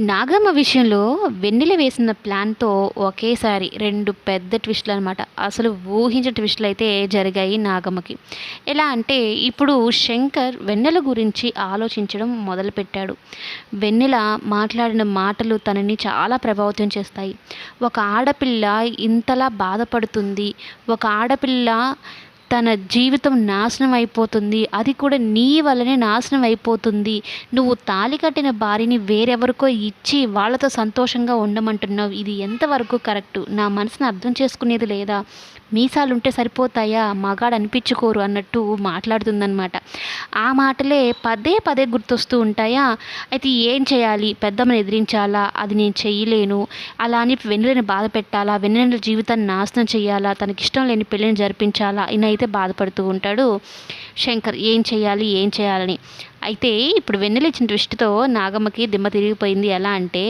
నాగమ్మ విషయంలో వెన్నెల వేసిన ప్లాన్‌తో ఒకేసారి రెండు పెద్ద ట్విస్ట్‌లనమాట. అసలు ఊహించే ట్విస్టులు అయితే జరిగాయి నాగమ్మకి. ఎలా అంటే ఇప్పుడు శంకర్ వెన్నెల గురించి ఆలోచించడం మొదలుపెట్టాడు. వెన్నెల మాట్లాడిన మాటలు తనని చాలా ప్రభావితం చేస్తాయి. ఒక ఆడపిల్ల ఇంతలా బాధపడుతుంది. ఒక ఆడపిల్ల తన జీవితం నాశనం అయిపోతుంది. అది కూడా నీ వల్లనే నాశనం అయిపోతుంది. నువ్వు తాళి కట్టిన భార్యని వేరెవరికో ఇచ్చి వాళ్ళతో సంతోషంగా ఉండమంటున్నావు. ఇది ఎంతవరకు కరెక్టు? నా మనసును అర్థం చేసుకునేది లేదా? మీసాలుంటే సరిపోతాయా? మగాడు అనిపించుకోరు అన్నట్టు మాట్లాడుతుందనమాట. ఆ మాటలే పదే పదే గుర్తొస్తూ ఉంటాయా? అయితే ఏం చేయాలి? పెద్దమ్మని ఎదిరించాలా? అది నేను చేయలేను అలా అని వెన్నెలని బాధ పెట్టాలా? వెన్నెల జీవితాన్ని నాశనం చేయాలా తనకిష్టం లేని పెళ్ళిని జరిపించాలా? ఇనైతే బాధపడుతూ ఉంటాడు శంకర్. ఏం చేయాలి ఏం చేయాలని. అయితే ఇప్పుడు వెన్నెల ఇచ్చిన ట్విస్ట్‌తో నాగమ్మకి దిమ్మ తిరిగిపోయింది. ఎలా అంటే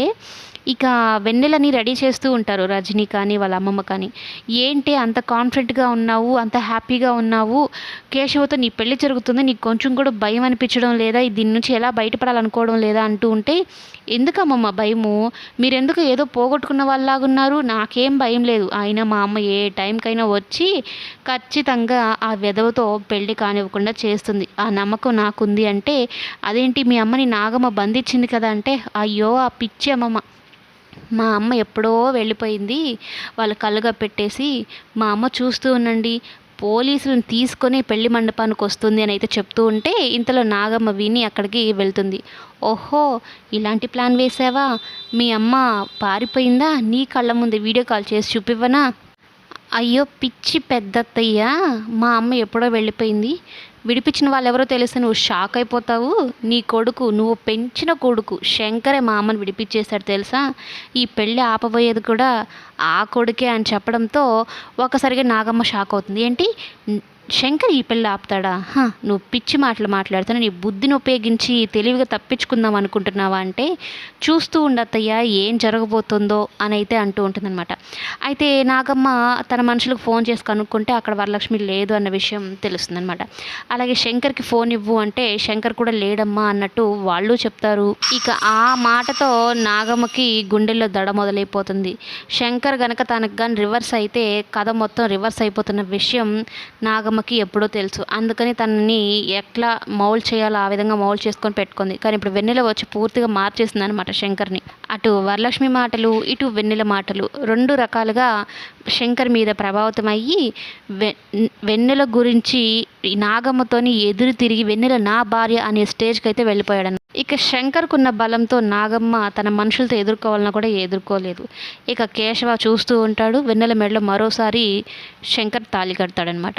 ఇక వెన్నెలని రెడీ చేస్తూ ఉంటారు రజనీ కానీ, వాళ్ళ అమ్మమ్మ కానీ. ఏంటి అంత కాన్ఫిడెంట్‌గా ఉన్నావు? అంత హ్యాపీగా ఉన్నావు? కేశవతో నీ పెళ్ళి జరుగుతుంది. నీకు కొంచెం కూడా భయం అనిపించడం లేదా? దీని నుంచి ఎలా బయటపడాలనుకోవడం లేదా? అంటూ ఉంటే ఎందుకమ్మమ్మ భయము? మీరెందుకు ఏదో పోగొట్టుకున్న వాళ్ళలాగున్నారు? నాకేం భయం లేదు. అయినా మా అమ్మ ఏ టైంకైనా వచ్చి ఖచ్చితంగా ఆ వెధవతో పెళ్ళి కానివ్వకుండా చేస్తుంది. ఆ నమ్మకం నాకుంది అంటే అదేంటి మీ అమ్మని నాగమ్మ బంధించింది కదా! అంటే అయ్యో! ఆ పిచ్చి అమ్మమ్మ. మా అమ్మ ఎప్పుడో వెళ్ళిపోయింది. వాళ్ళు కళ్ళగప్పెట్టేసి మా అమ్మ చూస్తూ ఉండండి. పోలీసులను తీసుకొని పెళ్ళి మండపానికి వస్తుంది అని అయితే చెప్తూ ఉంటే ఇంతలో నాగమ్మ విని అక్కడికి వెళ్తుంది. ఓహో! ఇలాంటి ప్లాన్ వేసావా మీ అమ్మ పారిపోయిందా? నీ కళ్ళ ముందే వీడియో కాల్ చేసి చూపివ్వనా? అయ్యో! పిచ్చి పెద్దత్తయ్య. మా అమ్మ ఎప్పుడో వెళ్ళిపోయింది. విడిపించిన వాళ్ళెవరో తెలిస్తే నువ్వు షాక్ అయిపోతావు. నీ కొడుకు నువ్వు పెంచిన కొడుకు శంకరే మా అమ్మని విడిపించేశాడు తెలుసా? ఈ పెళ్ళి ఆపబోయేది కూడా ఆ కొడుకే అని చెప్పడంతో ఒక్కసారిగా నాగమ్మ షాక్ అవుతుంది. ఏంటి? శంకర్ ఈ పిల్ల ఆపుతాడా? నువ్వు పిచ్చి మాటలు మాట్లాడుతున్నా నీ బుద్ధిని ఉపయోగించి తెలివిగా తప్పించుకుందాం అనుకుంటున్నావా? అంటే చూస్తూ ఉండత్తయ్యా ఏం జరగబోతుందో అని అయితే అంటూ ఉంటుందన్నమాట అయితే నాగమ్మ తన మనుషులకు ఫోన్ చేసి కనుక్కుంటే అక్కడ వరలక్ష్మి లేదు అన్న విషయం తెలుస్తుందనమాట. అలాగే శంకర్‌కి ఫోన్ ఇవ్వు అంటే శంకర్ కూడా లేడమ్మా అన్నట్టు వాళ్ళు చెప్తారు. ఇక ఆ మాటతో నాగమ్మకి గుండెల్లో దడ మొదలైపోతుంది. శంకర్ గనక తనకు కానీ రివర్స్ అయితే కథ మొత్తం రివర్స్ అయిపోతున్న విషయం నాగమ్మ అమ్మకి ఎప్పుడో తెలుసు. అందుకని తనని ఎట్లా మౌల్ చేయాలో ఆ విధంగా మౌల్ చేసుకొని పెట్టుకుంది. కానీ ఇప్పుడు వెన్నెల వచ్చి పూర్తిగా మార్చేసింది అనమాట శంకర్‌ని. అటు వరలక్ష్మి మాటలు, ఇటు వెన్నెల మాటలు రెండు రకాలుగా శంకర్ మీద ప్రభావితం అయ్యి వెన్నెల గురించి నాగమ్మతోని ఎదురు తిరిగి వెన్నెల నా భార్య అనే స్టేజ్కి అయితే వెళ్ళిపోయాడు ఇక శంకర్‌కున్న బలంతో నాగమ్మ తన మనుషులతో ఎదుర్కోవాలన్నా కూడా ఎదుర్కోలేదు. ఇక కేశవ చూస్తూ ఉంటాడు. వెన్నెల మెడలో మరోసారి శంకర్ తాళి కడతాడనమాట.